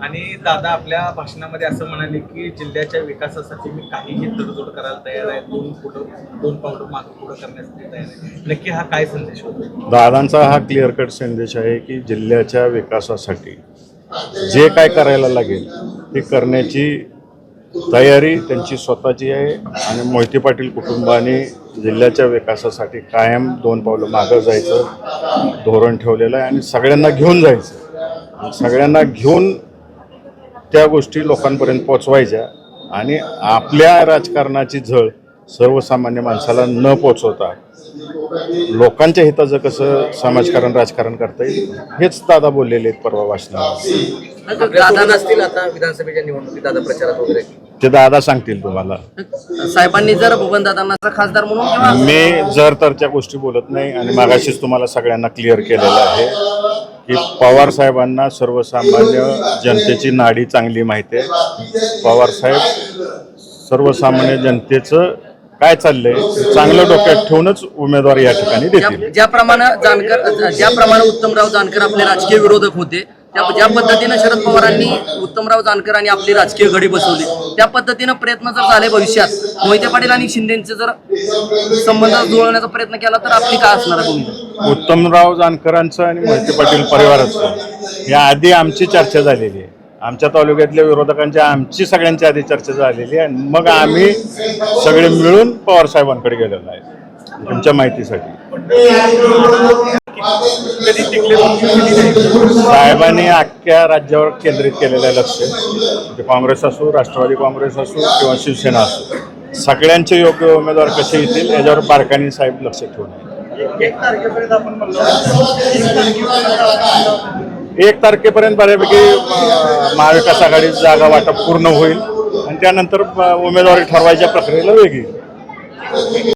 आणि दादा आपल्या भाषणामध्ये असं म्हणाले की जिल्ह्याच्या विकासासाठी मी काहीही तडजोड करायला तयार आहे. दोन पुढं दोन पावलं मागं पुढं करण्यासाठी तयार आहे. नक्की हा काय संदेश होतो? दादांचा हा क्लिअर कट संदेश आहे की जिल्ह्याच्या विकासासाठी जे काय करायला लागेल ते करण्याची तयारी त्यांची स्वतःची आहे आणि मोहिते पाटील कुटुंबाने जिल्ह्याच्या विकासासाठी कायम दोन पावलं मागं जायचं धोरण ठेवलेलं आहे आणि सगळ्यांना घेऊन जायचं. सगळ्यांना घेऊन त्या गोष्टी लोकांपर्यंत पोचवायच्या आणि आपल्या राजकारणाची झळ सर्वसामान्य माणसाला न पोचवता लोकांच्या हिताचं कसं समाजकारण राजकारण करता येईल हेच दादा बोललेले आहेत परवा भाषणात दादा नसतील आता विधानसभेच्या निवडणुकीत दादा प्रचारात वगैरे? ते दादा सांगतील तुम्हाला. साहेबांनी जर भुवन दादांना खासदार म्हणून मी जर तरच्या गोष्टी बोलत नाही आणि मागाशीच तुम्हाला सगळ्यांना क्लिअर केलेलं आहे. की पवार साहेबांना सर्वसामान्य जनतेची नाडी चांगली माहिती आहे. पवार साहेब सर्वसामान्य जनतेचं काय चाललंय चांगलं डोक्यात ठेवूनच उमेदवार या ठिकाणी देतील. ज्या- ज्याप्रमाणे जानकर ज्याप्रमाणे उत्तमराव जानकर आपले राजकीय विरोधक होते त्या ज्या पद्धतीनं शरद पवारांनी उत्तमराव जानकर आणि आपली राजकीय घडी बसवली त्या पद्धतीनं प्रयत्न जर झाले भविष्यात मोहिते पाटील आणि शिंदेचे जर संबंध जुळवण्याचा प्रयत्न केला तर आपली काय असणार आहे भूमिका? उत्तमराव जानकरांचं आणि मोहिते पाटील परिवाराचं. या आधी आमची चर्चा झालेली आहे. आमच्या तालुक्यातल्या विरोधकांची आमची सगळ्यांची आधी चर्चा झालेली आहे. आणि मग आम्ही सगळे मिळून पवार साहेबांकडे गेलेलो आहे. तुमच्या माहितीसाठी. साहेबांनी अख्ख्या राज्यावर केंद्रित केलेलं आहे लक्ष. ते काँग्रेस असो राष्ट्रवादी काँग्रेस असो किंवा शिवसेना असो सगळ्यांचे योग्य उमेदवार कसे येतील याच्यावर बारकाने साहेब लक्ष ठेवून आहे. एक तारखेपर्यंत आपण एक तारखेपर्यंत बऱ्यापैकी महाविकास आघाडी जागा वाटप पूर्ण होईल. आणि त्यानंतर उमेदवारी ठरवायच्या प्रक्रियेला वेगळी